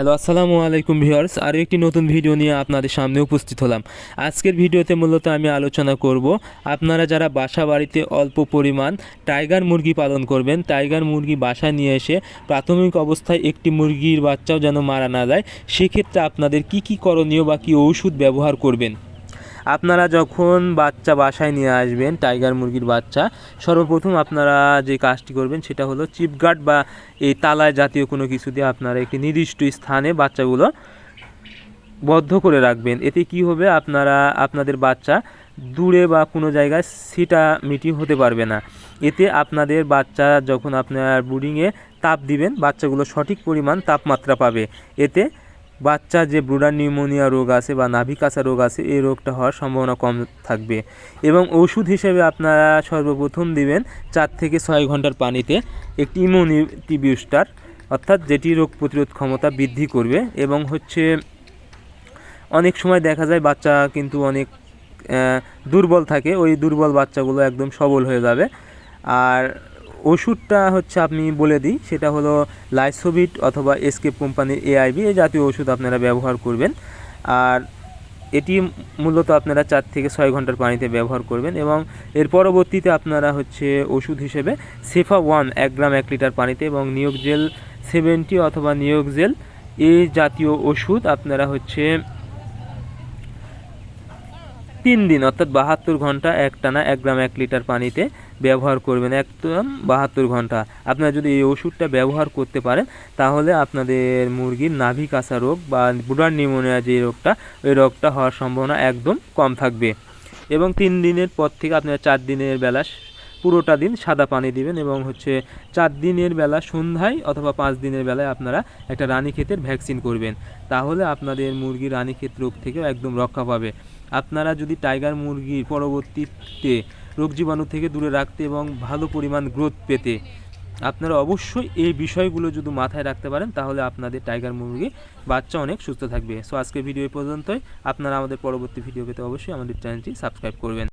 Hello, আসসালামু আলাইকুম viewers. আরও একটি নতুন ভিডিও নিয়ে আপনাদের সামনে উপস্থিত হলাম। আজকের ভিডিওতে মূলত আমি আলোচনা করব, আপনারা যারা বাসা বাড়িতে অল্প পরিমাণ টাইগার মুরগি পালন করবেন, টাইগার মুরগি বাসা নিয়ে এসে প্রাথমিক অবস্থায় একটি মুরগির বাচ্চাও যেন মারা না যায়, সেক্ষেত্রে আপনাদের কি কি করণীয় বা কী ঔষধ ব্যবহার করবেন? আপনারা যখন বাচ্চা বাসায় নিয়ে আসবেন টাইগার মুরগির বাচ্চা, সর্বপ্রথম আপনারা যে কাজটি করবেন সেটা হলো চিপগার্ড বা এই তালায় জাতীয় কোনো কিছু দিয়ে আপনারা একটি নির্দিষ্ট স্থানে বাচ্চাগুলো বদ্ধ করে রাখবেন। এতে কি হবে? আপনারা, আপনাদের বাচ্চা দূরে বা কোনো জায়গায় সিটা মিটি হতে পারবে না। এতে আপনাদের বাচ্চা যখন আপনার ব্রুডিংয়ে তাপ দিবেন, বাচ্চাগুলো সঠিক পরিমাণ তাপমাত্রা পাবে। এতে বাচ্চা যে ব্রুডার নিউমোনিয়া রোগ আছে বা নাভিকাসা রোগ আছে, এই রোগটা হওয়ার সম্ভাবনা কম থাকবে। এবং ওষুধ হিসেবে আপনারা সর্বপ্রথম দিবেন চার থেকে ছয় ঘণ্টার পানিতে একটি ইমিউনিটি বুস্টার অর্থাৎ যেটি রোগ প্রতিরোধ ক্ষমতা বৃদ্ধি করবে এবং হচ্ছে অনেক সময় দেখা যায় বাচ্চা কিন্তু অনেক দুর্বল থাকে, ওই দুর্বল বাচ্চাগুলো একদম সবল হয়ে যাবে। আর ওষুধটা হচ্ছে আপনি বলে দিই, সেটা হলো লাইসোভিট অথবা এসকেপ কোম্পানির এআইবি এই জাতীয় ওষুধ আপনারা ব্যবহার করবেন। আর এটি মূলত আপনারা চার থেকে ছয় ঘণ্টার পানিতে ব্যবহার করবেন এবং এর পরবর্তীতে আপনারা হচ্ছে ওষুধ হিসেবে সেফা ওয়ান এক গ্রাম এক লিটার পানিতে এবং নিয়োগ জেল সেভেন্টি অথবা নিয়োগ জেল এই জাতীয় ওষুধ আপনারা হচ্ছে তিন দিন, অর্থাৎ বাহাত্তর ঘণ্টা একটানা এক গ্রাম এক লিটার পানিতে ব্যবহার করবেন একদম বাহাত্তর ঘণ্টা। আপনারা যদি এই ওষুধটা ব্যবহার করতে পারেন, তাহলে আপনাদের মুরগির নাভি কাঁচা রোগ বা বুডার নিউমোনিয়া যে রোগটা, ওই রোগটা হওয়ার সম্ভাবনা একদম কম থাকবে। এবং তিন দিনের পর থেকে আপনারা চার দিনের বেলা পুরোটা দিন সাদা পানি দিবেন এবং হচ্ছে চার দিনের বেলা সন্ধ্যায় অথবা পাঁচ দিনের বেলায় আপনারা একটা রানীক্ষেতের ভ্যাকসিন করবেন। তাহলে আপনাদের মুরগি রানীক্ষেত রোগ থেকেও একদম রক্ষা পাবে। আপনারা যদি টাইগার মুরগির পরবর্তীতে রোগ জীবাণু থেকে দূরে রাখতে এবং ভালো পরিমাণ গ্রোথ পেতে আপনারা অবশ্যই এই বিষয়গুলো যদি মাথায় রাখতে পারেন, তাহলে আপনাদের টাইগার মুরগি বাচ্চা অনেক সুস্থ থাকবে। সো আজকের ভিডিও পর্যন্তই। আপনারা আমাদের পরবর্তী ভিডিও পেতে অবশ্যই আমাদের চ্যানেলটি সাবস্ক্রাইব করবেন।